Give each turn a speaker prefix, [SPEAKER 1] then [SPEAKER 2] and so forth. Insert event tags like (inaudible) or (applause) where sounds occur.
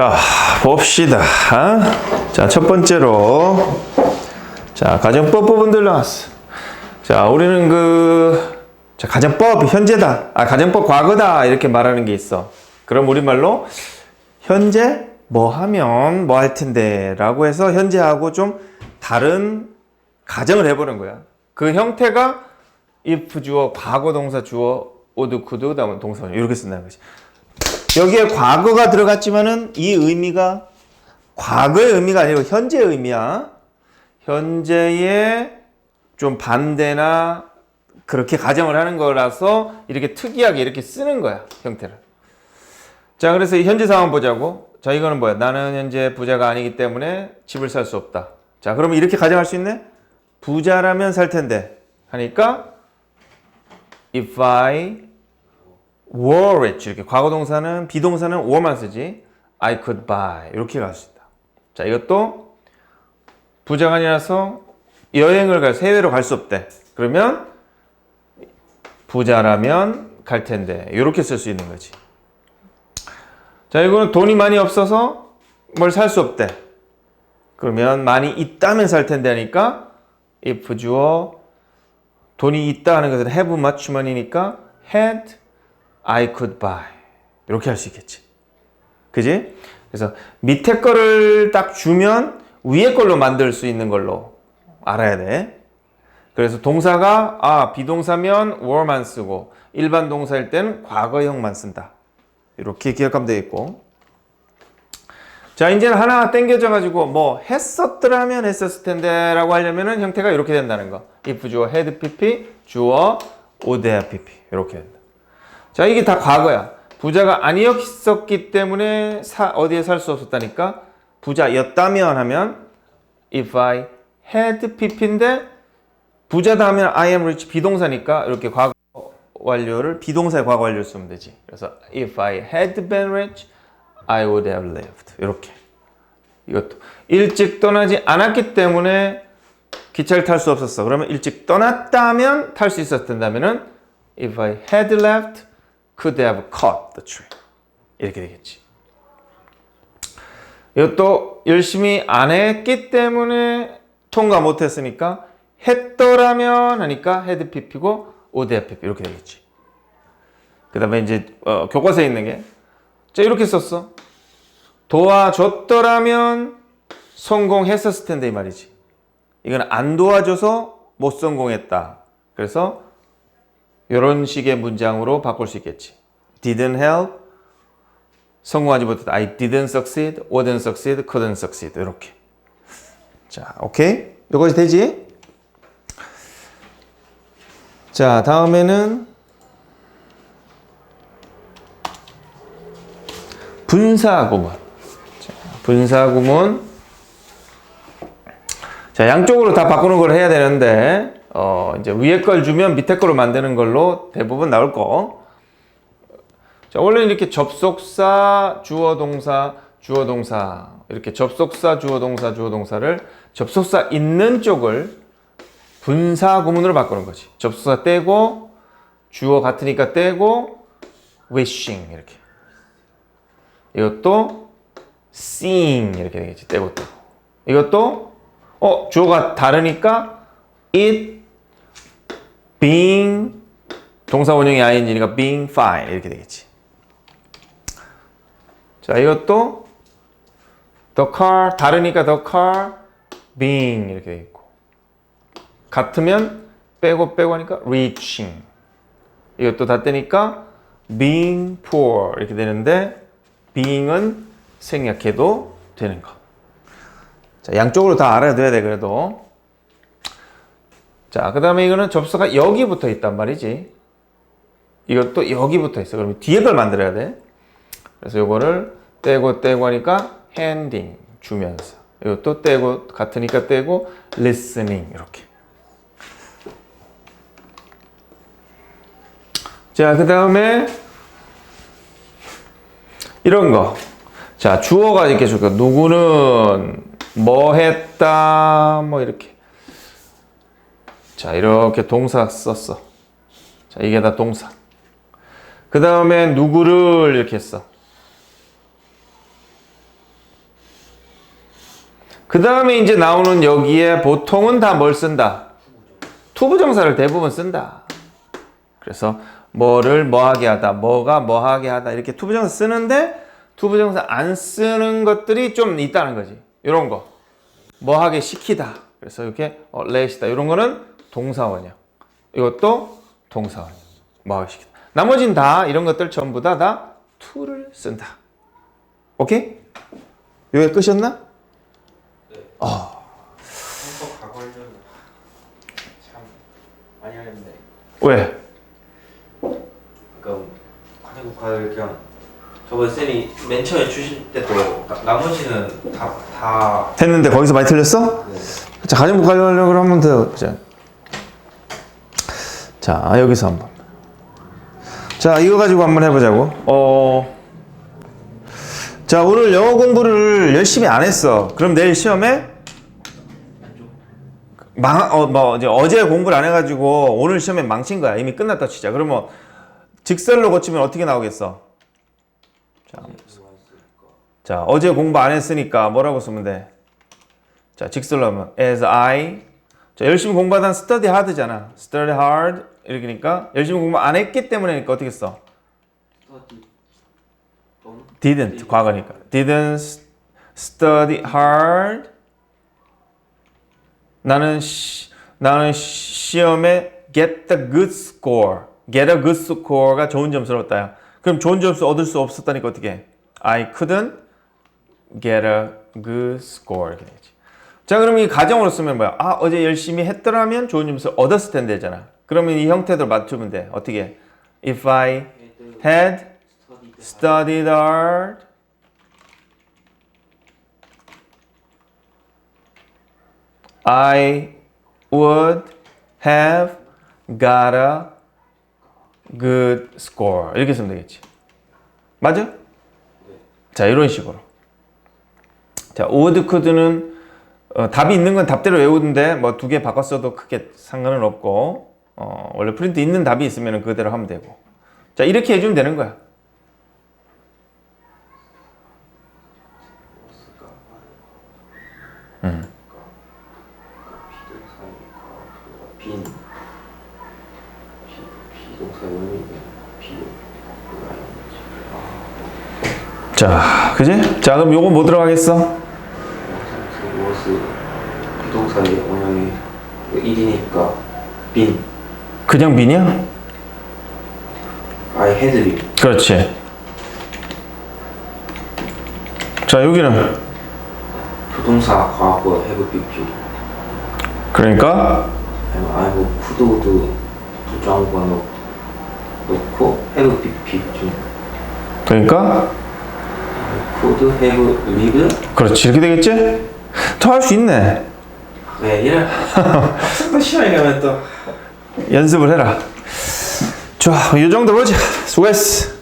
[SPEAKER 1] 자, 봅시다. 자, 첫 번째로. 자, 가정법 부분들 나왔어. 자, 우리는 그, 자, 가정법 현재다. 아, 가정법 과거다. 이렇게 말하는 게 있어. 그럼 우리말로, 현재 뭐 하면 뭐 할 텐데. 라고 해서 현재하고 좀 다른 가정을 해보는 거야. 그 형태가 if 주어, 과거 동사 주어, could, 그 다음에 동사 이렇게 쓴다는 거지. 여기에 과거가 들어갔지만은 이 의미가 과거의 의미가 아니고 현재의 의미야. 현재의 좀 반대나 그렇게 가정을 하는 거라서 이렇게 특이하게 이렇게 쓰는 거야, 형태를. 자, 그래서 이 현재 상황 보자고. 자, 이거는 뭐야? 나는 현재 부자가 아니기 때문에 집을 살 수 없다. 자, 그러면 이렇게 가정할 수 있네? 부자라면 살 텐데. 하니까 if I were rich 이렇게 과거 동사는 비동사는 were만 쓰지 I could buy 이렇게 갈 수 있다. 자 이것도 부자가 아니라서 여행을 갈 해외로 갈 수 없대. 그러면 부자라면 갈 텐데 이렇게 쓸 수 있는 거지. 자 이거는 돈이 많이 없어서 뭘 살 수 없대. 그러면 많이 있다면 살 텐데 하니까 if 주어 돈이 있다 하는 것은 have much money니까 had I could buy. 이렇게 할 수 있겠지. 그지? 그래서 밑에 거를 딱 주면 위에 걸로 만들 수 있는 걸로 알아야 돼. 그래서 동사가 아 비동사면 were만 쓰고 일반 동사일 때는 과거형만 쓴다. 이렇게 기억하면 되겠고. 자 이제는 하나 땡겨져 가지고 뭐 했었더라면 했었을 텐데 라고 하려면은 형태가 이렇게 된다는 거. if 주어 had pp 주어 would have pp 이렇게 된다. 자, 이게 다 과거야. 부자가 아니었기 때문에 사, 어디에 살 수 없었다니까? 부자였다면 하면 if I had pp인데 부자다 하면 I am rich 비동사니까 이렇게 과거 완료를 비동사의 과거 완료를 쓰면 되지. 그래서 if I had been rich, I would have lived. 이렇게. 이것도 일찍 떠나지 않았기 때문에 기차를 탈 수 없었어. 그러면 일찍 떠났다면 탈 수 있었을 텐다면은 if I had left could have caught the train. 이렇게 되겠지. 이것도 열심히 안 했기 때문에 통과 못 했으니까 했더라면 하니까 had pp고 would have pp 이렇게 되겠지. 그 다음에 이제 어, 교과서에 있는 게 자, 이렇게 썼어. 도와줬더라면 성공했었을 텐데 이 말이지. 이건 안 도와줘서 못 성공했다. 그래서 이런 식의 문장으로 바꿀 수 있겠지. Didn't help. 성공하지 못했다. I didn't succeed, wouldn't succeed, couldn't succeed. 이렇게. 자, 오케이? 이거지 되지? 자, 다음에는 분사구문. 자, 분사구문. 자, 양쪽으로 다 바꾸는 걸 해야 되는데, 어, 이제 위에 걸 주면 밑에 걸로 만드는 걸로 대부분 나올 거. 자, 원래는 이렇게 접속사, 주어 동사, 주어 동사, 이렇게 접속사, 주어 동사, 주어 동사를 접속사 있는 쪽을 분사 구문으로 바꾸는 거지. 접속사 떼고, 주어 같으니까 떼고, wishing, 이렇게. 이것도 seeing, 이렇게 되겠지. 떼고 떼고. 이것도, 어, 주어가 다르니까, it, being, 동사 원형이 ing니까 being fine, 이렇게 되겠지. 자, 이것도 the car 다르니까 the car being 이렇게 돼 있고 같으면 빼고 빼고 하니까 reaching 이것도 다 떼니까 being poor 이렇게 되는데 being은 생략해도 되는 거. 자, 양쪽으로 다 알아둬야 돼 그래도. 자, 그 다음에 이거는 접수가 여기 붙어 있단 말이지. 이것도 여기 붙어 있어. 그러면 뒤에 걸 만들어야 돼. 그래서 요거를 떼고 떼고 하니까 handing 주면서 이것도 떼고 같으니까 떼고 listening 이렇게 자 그 다음에 이런 거 자 주어가 이렇게 줄까 누구는 뭐 했다 뭐 이렇게 자 이렇게 동사 썼어 자 이게 다 동사 그 다음에 누구를 이렇게 했어 그 다음에 이제 나오는 여기에 보통은 다 뭘 쓴다? 투부정사를 대부분 쓴다. 그래서 뭐를 뭐하게 하다, 뭐가 뭐하게 하다 이렇게 투부정사 쓰는데 투부정사 안 쓰는 것들이 좀 있다는 거지. 이런 거. 뭐하게 시키다. 그래서 이렇게 어, let이다. 이런 거는 동사원이야. 이것도. 뭐하게 시키다. 나머지는 다 이런 것들 전부 다 다 to를 쓴다. 오케이? 여기 끝이었나?
[SPEAKER 2] 많이 하는데
[SPEAKER 1] 왜?
[SPEAKER 2] 그러니까 관행국가를 그냥 저번 쌤이 맨 처음에 주실 때도 나, 나머지는 다, 다
[SPEAKER 1] 했는데 거기서 많이 틀렸어?
[SPEAKER 2] 네.
[SPEAKER 1] 자, 가정부 가려고 한번 더 보자. 자, 여기서 한번. 자, 이거 가지고 한번 해보자고. 어. 자, 오늘 영어 공부를 열심히 안 했어. 그럼 내일 시험에 망, 어, 뭐, 이제 어제 공부를 안 해가지고 오늘 시험에 망친 거야. 이미 끝났다 치자. 그러면 직설로 고치면 어떻게 나오겠어? 자, 자, 어제 공부 안 했으니까 뭐라고 쓰면 돼? 자, 직설로 하면 as I 자, 열심히 공부하다 study hard잖아. study hard 이렇게니까 열심히 공부 안 했기 때문에니까 어떻게 써? didn't. 과거니까. Didn't study hard. 나는 시, 나는 시험에 get the good score. get a good score가 좋은 점수를 얻었다 그럼 좋은 점수 얻을 수 없었다니까 어떻게 해? I couldn't get a good score. 이렇게 되지. 자 그럼 이 가정으로 쓰면 뭐야? 아 어제 열심히 했더라면 좋은 점수 얻었을 텐데잖아 그러면 이 형태들 맞추면 돼 어떻게 해? if I had studied hard. I would have got a good score. 이렇게 쓰면 되겠지. 맞아? 자, 이런 식으로. 자, would, could는 어, 답이 있는 건 답대로 외우는데 뭐 두 개 바꿨어도 크게 상관은 없고 어, 원래 프린트 있는 답이 있으면 그대로 하면 되고. 자, 이렇게 해주면 되는 거야. 자, 그지? 자, 그럼 요거 뭐 들어가겠어?
[SPEAKER 2] 비동사의 원형이 1이니까 빈
[SPEAKER 1] 그냥 비냐?
[SPEAKER 2] I had been
[SPEAKER 1] 그렇지. 자, 여기는?
[SPEAKER 2] 부동사 과거 have 비
[SPEAKER 1] 그러니까?
[SPEAKER 2] 아니면 I 뭐 부정과 넣- 넣고 have 비중
[SPEAKER 1] 그러니까?
[SPEAKER 2] could have lived
[SPEAKER 1] 그렇지. 이렇게 되겠지? 더 할 수 있네.
[SPEAKER 2] 왜 이래? (laughs) 학생도 시험에 가면 또
[SPEAKER 1] 연습을 해라. 좋아, 이 정도 보자. 수고했어.